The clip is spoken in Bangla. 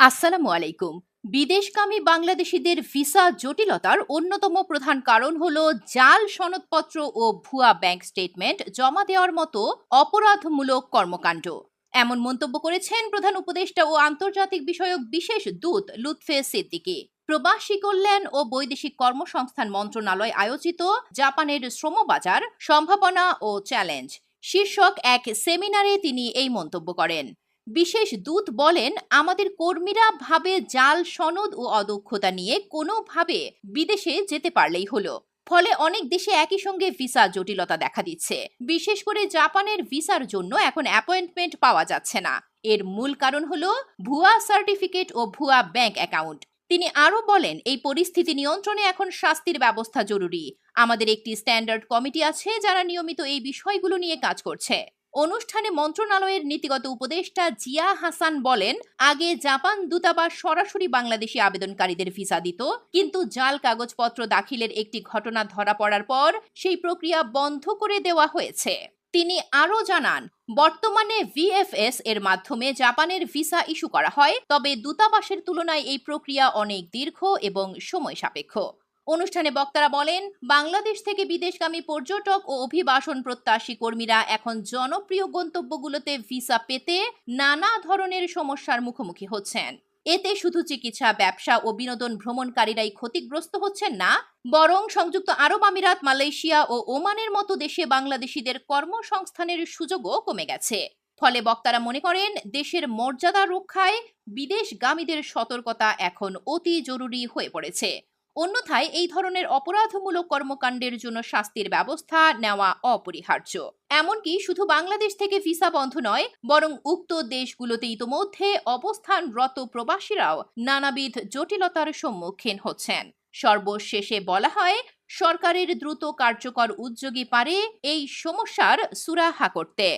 আসসালামু আলাইকুম। বিদেশগামী বাংলাদেশিদের ভিসা জটিলতার অন্যতম প্রধান কারণ হল জাল সনদপত্র ও ভুয়া ব্যাংক স্টেটমেন্ট জমা দেওয়ার মতো অপরাধমূলক কর্মকাণ্ড। এমন মন্তব্য করেছেন প্রধান উপদেষ্টা ও আন্তর্জাতিক বিষয়ক বিশেষ দূত লুৎফে সিদ্দিকী। প্রবাসী কল্যাণ ও বৈদেশিক কর্মসংস্থান মন্ত্রণালয় আয়োজিত জাপানের শ্রমবাজার সম্ভাবনা ও চ্যালেঞ্জ। শীর্ষক এক সেমিনারে তিনি এই মন্তব্য করেন। বিশেষ দূত বলেন, আমাদের কর্মীরা ভাবে জাল, সনদ ও অদক্ষতা নিয়ে কোনোভাবে বিদেশে যেতে পারলেই হলো। ফলে অনেক দেশে একই সঙ্গে ভিসা জটিলতা দেখা দিচ্ছে। বিশেষ করে জাপানের ভিসার জন্য এখন অ্যাপয়েন্টমেন্ট পাওয়া যাচ্ছে না। এর মূল কারণ হলো ভুয়া সার্টিফিকেট ও ভুয়া ব্যাংক অ্যাকাউন্ট। তিনি আরও বলেন, এই পরিস্থিতি নিয়ন্ত্রণে এখন শাস্তির ব্যবস্থা জরুরি। আমাদের একটি স্ট্যান্ডার্ড কমিটি আছে যারা নিয়মিত এই বিষয়গুলো নিয়ে কাজ করছে। অনুষ্ঠানে মন্ত্রণালয়ের নীতিগত উপদেষ্টা জিয়া হাসান বলেন, আগে জাপান দূতাবাস সরাসরি বাংলাদেশি আবেদনকারীদের ভিসা দিত, কিন্তু জাল কাগজপত্র দাখিলের একটি ঘটনা ধরা পড়ার পর সেই প্রক্রিয়া বন্ধ করে দেওয়া হয়েছে। তিনি আরও জানান, বর্তমানে ভিএফএস এর মাধ্যমে জাপানের ভিসা ইস্যু করা হয়, তবে দূতাবাসের তুলনায় এই প্রক্রিয়া অনেক দীর্ঘ এবং সময় সাপেক্ষ। অনুষ্ঠানে বক্তারা বলেন, বাংলাদেশ থেকে বিদেশগামী পর্যটক ও অভিবাসন প্রত্যাশী কর্মীরা এখন জনপ্রিয় গন্তব্যগুলোতে ভিসা পেতে নানা ধরনের সমস্যার মুখোমুখি হচ্ছেন। এতে শুধু চিকিৎসা, ব্যবসা ও বিনোদন ভ্রমণকারীরাই ক্ষতিগ্রস্ত হচ্ছেন না, বরং সংযুক্ত আরব আমিরাত, মালয়েশিয়া ও ওমানের মতো দেশে বাংলাদেশিদের কর্মসংস্থানের সুযোগও কমে গেছে। ফলে বক্তারা মনে করেন, দেশের মর্যাদা রক্ষায় বিদেশগামীদের সতর্কতা এখন অতি জরুরি হয়ে পড়েছে। অন্যথায় এই ধরনের অপরাধমূলক কর্মকাণ্ডের জন্য শাস্তির ব্যবস্থা নেওয়া অপরিহার্য। এমনকি শুধু বাংলাদেশ থেকে ভিসা বন্ধ নয়, বরং উক্ত দেশগুলোতে ইতোমধ্যে অবস্থানরত প্রবাসীরাও নানাবিধ জটিলতার সম্মুখীন হচ্ছেন। সর্বশেষে বলা হয়, সরকারের দ্রুত কার্যকর উদ্যোগী পারে এই সমস্যার সুরাহা করতে।